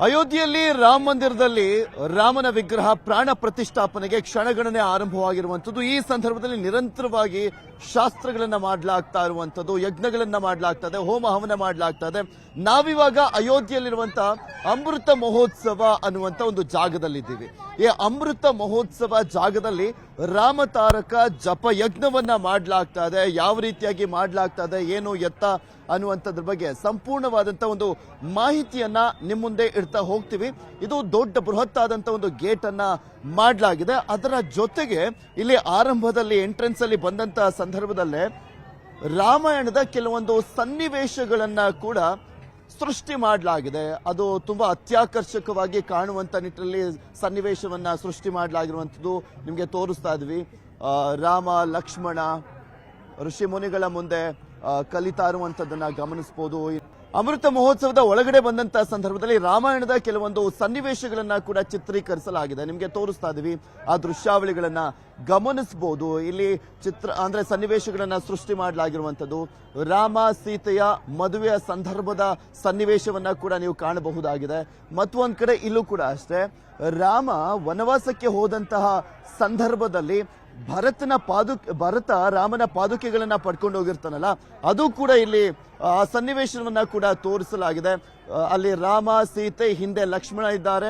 ಅಯೋಧ್ಯೆಯಲ್ಲಿ ರಾಮ ಮಂದಿರದಲ್ಲಿ ರಾಮನ ವಿಗ್ರಹ ಪ್ರಾಣ ಪ್ರತಿಷ್ಠಾಪನೆಗೆ ಕ್ಷಣಗಣನೆ ಆರಂಭವಾಗಿರುವಂತದ್ದು ಈ ಸಂದರ್ಭದಲ್ಲಿ ನಿರಂತರವಾಗಿ ಶಾಸ್ತ್ರಗಳನ್ನ ಮಾಡಲಾಗ್ತಾ ಇರುವಂತದ್ದು ಯಜ್ಞಗಳನ್ನ ಮಾಡಲಾಗ್ತಾ ಇದೆ ಹೋಮ ಹವನ ಮಾಡಲಾಗ್ತಾ ಇದೆ ನಾವಿವಾಗ ಅಯೋಧ್ಯೆಯಲ್ಲಿರುವಂತಹ ಅಮೃತ ಮಹೋತ್ಸವ ಅನ್ನುವಂತ ಒಂದು ಜಾಗದಲ್ಲಿದ್ದೀವಿ. ಈ ಅಮೃತ ಮಹೋತ್ಸವ ಜಾಗದಲ್ಲಿ ರಾಮತಾರಕ ಜಪ ಯಜ್ಞವನ್ನ ಮಾಡಲಾಗ್ತಾ ಇದೆ ಯಾವ ರೀತಿಯಾಗಿ ಮಾಡಲಾಗ್ತಾ ಇದೆ ಏನು ಎತ್ತ ಅನ್ನುವಂಥದ್ರ ಬಗ್ಗೆ ಸಂಪೂರ್ಣವಾದಂತ ಒಂದು ಮಾಹಿತಿಯನ್ನ ನಿಮ್ಮ ಮುಂದೆ ಇಡ್ತಾ ಹೋಗ್ತೀವಿ. ಇದು ದೊಡ್ಡ ಬೃಹತ್ ಆದಂತ ಒಂದು ಗೇಟ್ ಅನ್ನ ಮಾಡಲಾಗಿದೆ. ಅದರ ಜೊತೆಗೆ ಇಲ್ಲಿ ಆರಂಭದಲ್ಲಿ ಎಂಟ್ರೆನ್ಸ್ ಅಲ್ಲಿ ಬಂದಂತ ಸಂದರ್ಭದಲ್ಲೇ ರಾಮಾಯಣದ ಕೆಲವೊಂದು ಸನ್ನಿವೇಶಗಳನ್ನ ಕೂಡ ಸೃಷ್ಟಿ ಮಾಡಲಾಗಿದೆ. ಅದು ತುಂಬಾ ಅತ್ಯಾಕರ್ಷಕವಾಗಿ ಕಾಣುವಂತ ನಿಟ್ಟಿನಲ್ಲಿ ಸನ್ನಿವೇಶವನ್ನ ಸೃಷ್ಟಿ ಮಾಡಲಾಗಿರುವಂಥದ್ದು ನಿಮಗೆ ತೋರಿಸ್ತಾ ಇದ್ವಿ. ರಾಮ, ಲಕ್ಷ್ಮಣ, ಋಷಿ ಮುನಿಗಳ ಮುಂದೆ ಕಲಿತಾ ಇರುವಂಥದ್ದನ್ನು ಗಮನಿಸಬಹುದು ಅಮೃತ ಮಹೋತ್ಸವದ ಒಳಗಡೆ ಬಂದಂತ ಸಂದರ್ಭದಲ್ಲಿ ರಾಮಾಯಣದ ಕೆಲವೊಂದು ಸನ್ನಿವೇಶಗಳನ್ನ ಕೂಡ ಚಿತ್ರೀಕರಿಸಲಾಗಿದೆ. ನಿಮಗೆ ತೋರಿಸ್ತಾ ಇದೀವಿ ಆ ದೃಶ್ಯಾವಳಿಗಳನ್ನ ಗಮನಿಸಬಹುದು ಇಲ್ಲಿ ಚಿತ್ರ, ಅಂದ್ರೆ ಸನ್ನಿವೇಶಗಳನ್ನ ಸೃಷ್ಟಿ ಮಾಡಲಾಗಿರುವಂತದ್ದು ರಾಮ, ಸೀತೆಯ ಮದುವೆಯ ಸಂದರ್ಭದ ಸನ್ನಿವೇಶವನ್ನ ಕೂಡ ನೀವು ಕಾಣಬಹುದಾಗಿದೆ. ಮತ್ತೊಂದು ಕಡೆ ಇಲ್ಲೂ ಕೂಡ ಅಷ್ಟೇ, ರಾಮ ವನವಾಸಕ್ಕೆ ಹೋದಂತಹ ಸಂದರ್ಭದಲ್ಲಿ ಭರತನ ಪಾದು ಭರತ ರಾಮನ ಪಾದುಕೆಗಳನ್ನ ಪಡ್ಕೊಂಡು ಹೋಗಿರ್ತಾನಲ್ಲ ಅದು ಕೂಡ ಇಲ್ಲಿ ಸನ್ನಿವೇಶವನ್ನ ಕೂಡ ತೋರಿಸಲಾಗಿದೆ. ಅಲ್ಲಿ ರಾಮ, ಸೀತೆ, ಹಿಂದೆ ಲಕ್ಷ್ಮಣ ಇದ್ದಾರೆ.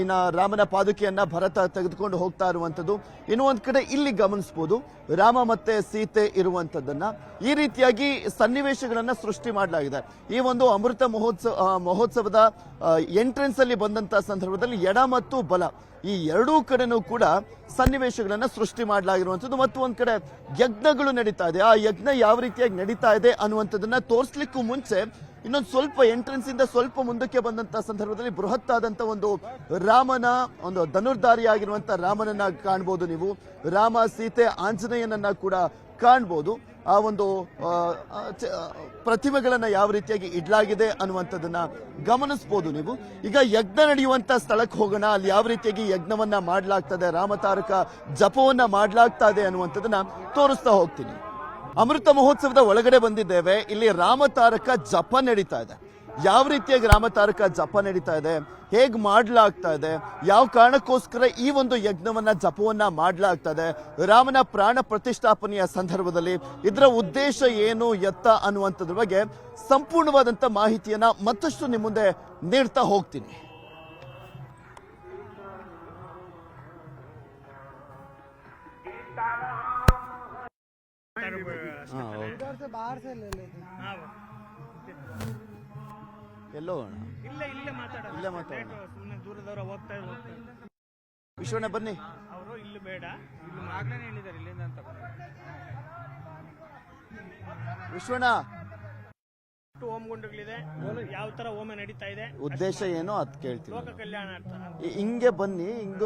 ಇನ್ನು ರಾಮನ ಪಾದುಕೆಯನ್ನ ಭರತ ತೆಗೆದುಕೊಂಡು ಹೋಗ್ತಾ ಇರುವಂತದ್ದು ಇನ್ನು ಒಂದ್ ಕಡೆ ಇಲ್ಲಿ ಗಮನಿಸಬಹುದು ರಾಮ ಮತ್ತೆ ಸೀತೆ ಇರುವಂತದ್ದನ್ನ ಈ ರೀತಿಯಾಗಿ ಸನ್ನಿವೇಶಗಳನ್ನ ಸೃಷ್ಟಿ ಮಾಡಲಾಗಿದೆ. ಈ ಒಂದು ಅಮೃತ ಮಹೋತ್ಸವ ಮಹೋತ್ಸವದ ಎಂಟ್ರೆನ್ಸ್ ಅಲ್ಲಿ ಬಂದಂತ ಸಂದರ್ಭದಲ್ಲಿ ಎಡ ಮತ್ತು ಬಲ ಈ ಎರಡೂ ಕಡೆನೂ ಕೂಡ ಸನ್ನಿವೇಶಗಳನ್ನ ಸೃಷ್ಟಿ ಮಾಡಲಾಗಿರುವಂಥದ್ದು. ಮತ್ತು ಒಂದು ಕಡೆ ಯಜ್ಞಗಳು ನಡೀತಾ ಇದೆ. ಆ ಯಜ್ಞ ಯಾವ ರೀತಿಯಾಗಿ ನಡೀತಾ ಇದೆ ಅನ್ನುವಂಥದ್ದನ್ನ ತೋರಿಸ್ಲಿಕ್ಕೂ ಮುಂಚೆ ಇನ್ನೊಂದು ಸ್ವಲ್ಪ ಎಂಟ್ರೆನ್ಸ್ ಇಂದ ಸ್ವಲ್ಪ ಮುಂದಕ್ಕೆ ಬಂದಂತ ಸಂದರ್ಭದಲ್ಲಿ ಬೃಹತ್ ಆದಂತ ಒಂದು ರಾಮನ, ಒಂದು ಧನುರ್ಧಾರಿಯಾಗಿರುವಂತ ರಾಮನನ್ನ ಕಾಣ್ಬೋದು ನೀವು. ರಾಮ, ಸೀತೆ, ಆಂಜನೇಯನನ್ನ ಕೂಡ ಕಾಣ್ಬೋದು. ಆ ಒಂದು ಪ್ರತಿಮೆಗಳನ್ನ ಯಾವ ರೀತಿಯಾಗಿ ಇಡ್ಲಾಗಿದೆ ಅನ್ನುವಂಥದ್ದನ್ನ ಗಮನಿಸಬಹುದು ನೀವು. ಈಗ ಯಜ್ಞ ನಡೆಯುವಂತ ಸ್ಥಳಕ್ಕೆ ಹೋಗೋಣ, ಅಲ್ಲಿ ಯಾವ ರೀತಿಯಾಗಿ ಯಜ್ಞವನ್ನ ಮಾಡ್ಲಾಗ್ತದೆ, ರಾಮತಾರಕ ಜಪವನ್ನ ಮಾಡ್ಲಾಗ್ತಾ ಇದೆ ಅನ್ನುವಂಥದ್ದನ್ನ ತೋರಿಸ್ತಾ ಹೋಗ್ತೀನಿ. ಅಮೃತ ಮಹೋತ್ಸವದ ಒಳಗಡೆ ಬಂದಿದ್ದೇವೆ. ಇಲ್ಲಿ ರಾಮತಾರಕ ಜಪ ನಡೀತಾ ಇದೆ. ಯಾವ ರೀತಿಯಾಗಿ ರಾಮತಾರಕ ಜಪ ನಡೀತಾ ಇದೆ? ಹೇಗ್ ಮಾಡ್ಲಾಗ್ತಾ ಇದೆ? ಯಾವ ಕಾರಣಕ್ಕೋಸ್ಕರ ಈ ಒಂದು ಯಜ್ಞವನ್ನ, ಜಪವನ್ನ ಮಾಡ್ಲಾಗ್ತಾ ಇದೆ? ರಾಮನ ಪ್ರಾಣ ಪ್ರತಿಷ್ಠಾಪನೆಯ ಸಂದರ್ಭದಲ್ಲಿ ಇದರ ಉದ್ದೇಶ ಏನು, ಎತ್ತ ಅನ್ನುವಂಥದ್ರ ಬಗ್ಗೆ ಸಂಪೂರ್ಣವಾದಂತ ಮಾಹಿತಿಯನ್ನ ಮತ್ತಷ್ಟು ನಿಮ್ಮ ಮುಂದೆ ನೀಡ್ತಾ ಹೋಗ್ತೀನಿ. ಎಲ್ಲೋಗೋಣ ಇಲ್ಲ ಇಲ್ಲೇ ಮಾತಾಡ ಇಲ್ಲೇ ಸುಮ್ಮನೆ ದೂರದವ್ರ ಹೋಗ್ತಾ ಇದ್ರು ವಿಶ್ವಣ್ಣ ಬನ್ನಿ. ಅವರು ಇಲ್ಲಿ ಬೇಡ. ಇಲ್ಲಿ ಆಗ್ಲೇ ಹೇಳಿದ್ದಾರೆ ಇಲ್ಲಿಂದ ಅಂತ ವಿಶ್ವಣ್ಣ. ಹೋಮಗುಂಡುಗಳಿದೆ ಯಾವ ತರ ಹೋಮ ನಡೀತಾ ಇದೆ? ಉದ್ದೇಶ ಏನೋ ಅದ್ ಕೇಳ್ತೀವಿ ಲೋಕ ಕಲ್ಯಾಣ ಹಿಂಗೆ ಬನ್ನಿ ಹಿಂಗ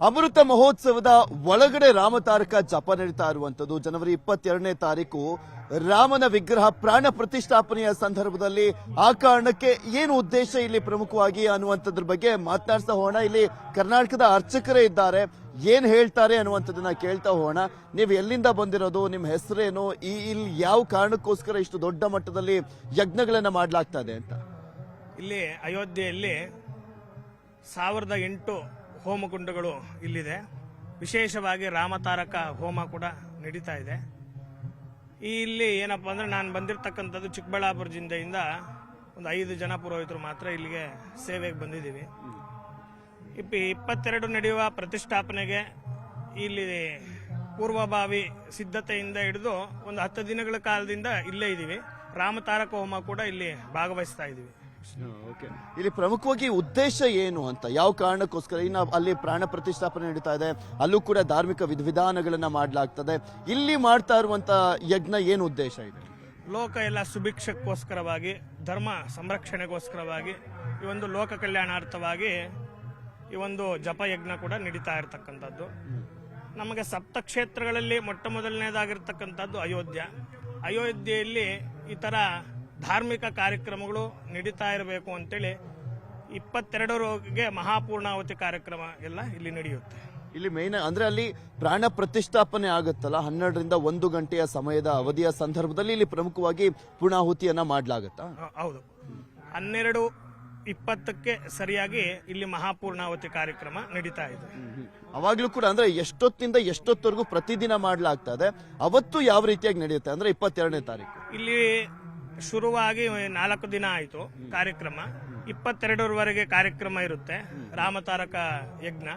ಅಮೃತ ಮಹೋತ್ಸವದ ಒಳಗಡೆ ರಾಮತಾರಕ ಜಪ ನಡೀತಾ ಇರುವಂತದ್ದು ಜನವರಿ ಇಪ್ಪತ್ತೆರಡನೇ ತಾರೀಕು ರಾಮನ ವಿಗ್ರಹ ಪ್ರಾಣ ಪ್ರತಿಷ್ಠಾಪನೆಯ ಸಂದರ್ಭದಲ್ಲಿ ಆ ಕಾರಣಕ್ಕೆ ಏನು ಉದ್ದೇಶ ಇಲ್ಲಿ ಪ್ರಮುಖವಾಗಿ ಅನ್ನುವಂಥದ್ರ ಬಗ್ಗೆ ಮಾತನಾಡ್ತಾ ಹೋಣ ಇಲ್ಲಿ ಕರ್ನಾಟಕದ ಅರ್ಚಕರೇ ಇದ್ದಾರೆ. ಏನ್ ಹೇಳ್ತಾರೆ ಅನ್ನುವಂಥದ್ದನ್ನ ಕೇಳ್ತಾ ಹೋಗೋಣ. ನೀವು ಎಲ್ಲಿಂದ ಬಂದಿರೋದು, ನಿಮ್ಮ ಹೆಸರೇನು, ಈ ಇಲ್ಲಿ ಯಾವ ಕಾರಣಕ್ಕೋಸ್ಕರ ಇಷ್ಟು ದೊಡ್ಡ ಮಟ್ಟದಲ್ಲಿ ಯಜ್ಞಗಳನ್ನ ಮಾಡಲಾಗ್ತಾ ಇದೆ ಅಂತ? ಇಲ್ಲಿ ಅಯೋಧ್ಯೆಯಲ್ಲಿ ಸಾವಿರದ ಎಂಟು ಹೋಮಗುಂಡಗಳು ಇಲ್ಲಿದೆ. ವಿಶೇಷವಾಗಿ ರಾಮತಾರಕ ಹೋಮ ಕೂಡ ನಡೀತಾ ಇದೆ. ಇಲ್ಲಿ ಏನಪ್ಪ ಅಂದರೆ ನಾನು ಬಂದಿರತಕ್ಕಂಥದ್ದು ಚಿಕ್ಕಬಳ್ಳಾಪುರ ಜಿಲ್ಲೆಯಿಂದ ಒಂದು ಐದು ಜನ ಪುರೋಹಿತರು ಮಾತ್ರ ಇಲ್ಲಿಗೆ ಸೇವೆಗೆ ಬಂದಿದ್ದೀವಿ. ಇಪ್ಪ ಇಪ್ಪತ್ತೆರಡು ನಡೆಯುವ ಪ್ರತಿಷ್ಠಾಪನೆಗೆ ಇಲ್ಲಿ ಪೂರ್ವಭಾವಿ ಸಿದ್ಧತೆಯಿಂದ ಹಿಡಿದು ಒಂದು ಹತ್ತು ದಿನಗಳ ಕಾಲದಿಂದ ಇಲ್ಲೇ ಇದ್ದೀವಿ. ರಾಮತಾರಕ ಹೋಮ ಕೂಡ ಇಲ್ಲಿ ಭಾಗವಹಿಸ್ತಾ ಇದ್ದೀವಿ. ಇಲ್ಲಿ ಪ್ರಮುಖವಾಗಿ ಉದ್ದೇಶ ಏನು ಅಂತ ಯಾವ ಕಾರಣಕ್ಕೋಸ್ಕರ? ಇನ್ನು ಅಲ್ಲಿ ಪ್ರಾಣ ಪ್ರತಿಷ್ಠಾಪನೆ ನಡೀತಾ ಇದೆ. ಅಲ್ಲೂ ಕೂಡ ಧಾರ್ಮಿಕ ವಿಧಿವಿಧಾನಗಳನ್ನ ಮಾಡಲಾಗ್ತದೆ. ಇಲ್ಲಿ ಮಾಡ್ತಾ ಇರುವಂತ ಯಜ್ಞ ಏನು ಉದ್ದೇಶ ಇದೆ? ಲೋಕ ಎಲ್ಲ ಸುಭಿಕ್ಷಕ್ಕೋಸ್ಕರವಾಗಿ ಧರ್ಮ ಸಂರಕ್ಷಣೆಗೋಸ್ಕರವಾಗಿ ಈ ಒಂದು ಲೋಕ ಕಲ್ಯಾಣಾರ್ಥವಾಗಿ ಈ ಒಂದು ಜಪಯಜ್ಞ ಕೂಡ ನಡೀತಾ ಇರತಕ್ಕಂಥದ್ದು. ನಮಗೆ ಸಪ್ತ ಕ್ಷೇತ್ರಗಳಲ್ಲಿ ಮೊಟ್ಟ ಮೊದಲನೇದಾಗಿರ್ತಕ್ಕಂಥದ್ದು ಅಯೋಧ್ಯ. ಅಯೋಧ್ಯೆಯಲ್ಲಿ ಈ ಥರ ಧಾರ್ಮಿಕ ಕಾರ್ಯಕ್ರಮಗಳು ನಡೀತಾ ಇರಬೇಕು ಅಂತೇಳಿ ಇಪ್ಪತ್ತೆರಡರವರೆಗೆ ಮಹಾಪೂರ್ಣಾವತಿ ಕಾರ್ಯಕ್ರಮ ಎಲ್ಲ ಇಲ್ಲಿ ನಡೆಯುತ್ತೆ. ಇಲ್ಲಿ ಮೇನ್ ಅಂದ್ರೆ ಅಲ್ಲಿ ಪ್ರಾಣ ಪ್ರತಿಷ್ಠಾಪನೆ ಆಗುತ್ತಲ್ಲ ಹನ್ನೆರಡರಿಂದ ಒಂದು ಗಂಟೆಯ ಸಮಯದ ಅವಧಿಯ ಸಂದರ್ಭದಲ್ಲಿ ಇಲ್ಲಿ ಪ್ರಮುಖವಾಗಿ ಪೂರ್ಣಾಹುತಿಯನ್ನ ಮಾಡ್ಲಾಗತ್ತಾ? ಹೌದು. ಹನ್ನೆರಡು ಇಪ್ಪತ್ತಕ್ಕೆ ಸರಿಯಾಗಿ ಇಲ್ಲಿ ಮಹಾಪೂರ್ಣಾವತಿ ಕಾರ್ಯಕ್ರಮ ನಡೀತಾ ಇದೆ. ಅವಾಗ್ಲೂ ಕೂಡ ಅಂದ್ರೆ ಎಷ್ಟೊತ್ತಿಂದ ಎಷ್ಟೊತ್ತವರೆಗೂ ಪ್ರತಿದಿನ ಮಾಡ್ಲಾಗ್ತದೆ ಅವತ್ತು ಯಾವ ರೀತಿಯಾಗಿ ನಡೆಯುತ್ತೆ ಅಂದ್ರೆ ಇಪ್ಪತ್ತೆರಡನೇ ತಾರೀಕು? ಇಲ್ಲಿ ಶುರುವಾಗಿ ನಾಲ್ಕು ದಿನ ಆಯಿತು ಕಾರ್ಯಕ್ರಮ. ಇಪ್ಪತ್ತೆರಡರವರೆಗೆ ಕಾರ್ಯಕ್ರಮ ಇರುತ್ತೆ. ರಾಮತಾರಕ ಯಜ್ಞ.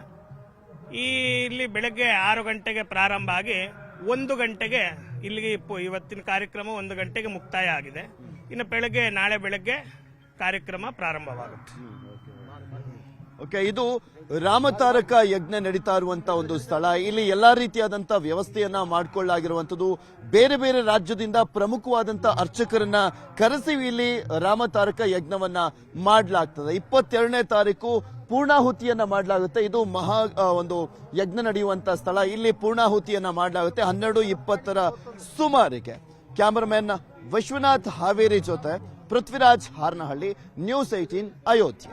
ಈ ಇಲ್ಲಿ ಬೆಳಗ್ಗೆ ಆರು ಗಂಟೆಗೆ ಪ್ರಾರಂಭ ಆಗಿ ಒಂದು ಗಂಟೆಗೆ ಇಲ್ಲಿಗೆ ಇವತ್ತಿನ ಕಾರ್ಯಕ್ರಮ ಒಂದು ಗಂಟೆಗೆ ಮುಕ್ತಾಯ ಆಗಿದೆ. ಇನ್ನು ಬೆಳಗ್ಗೆ, ನಾಳೆ ಬೆಳಗ್ಗೆ ಕಾರ್ಯಕ್ರಮ ಪ್ರಾರಂಭವಾಗುತ್ತೆ. ಓಕೆ, ಇದು ರಾಮತಾರಕ ಯಜ್ಞ ನಡೀತಾ ಇರುವಂತ ಒಂದು ಸ್ಥಳ. ಇಲ್ಲಿ ಎಲ್ಲಾ ರೀತಿಯಾದಂತ ವ್ಯವಸ್ಥೆಯನ್ನ ಮಾಡಿಕೊಳ್ಳಾಗಿರುವಂತದ್ದು ಬೇರೆ ಬೇರೆ ರಾಜ್ಯದಿಂದ ಪ್ರಮುಖವಾದಂತ ಅರ್ಚಕರನ್ನ ಕರೆಸಿ ಇಲ್ಲಿ ರಾಮತಾರಕ ಯಜ್ಞವನ್ನ ಮಾಡಲಾಗ್ತದೆ. ಇಪ್ಪತ್ತೆರಡನೇ ತಾರೀಕು ಪೂರ್ಣಾಹುತಿಯನ್ನ ಮಾಡಲಾಗುತ್ತೆ. ಇದು ಮಹಾ ಒಂದು ಯಜ್ಞ ನಡೆಯುವಂತ ಸ್ಥಳ. ಇಲ್ಲಿ ಪೂರ್ಣಾಹುತಿಯನ್ನ ಮಾಡಲಾಗುತ್ತೆ ಹನ್ನೆರಡು ಇಪ್ಪತ್ತರ ಸುಮಾರಿಗೆ. ಕ್ಯಾಮರಾಮನ್ ವಿಶ್ವನಾಥ್ ಹಾವೇರಿ ಜೊತೆ ಪೃಥ್ವಿರಾಜ್ ಹಾರ್ನಹಳ್ಳಿ, ನ್ಯೂಸ್ ಏಟೀನ್ ಅಯೋಧ್ಯೆ.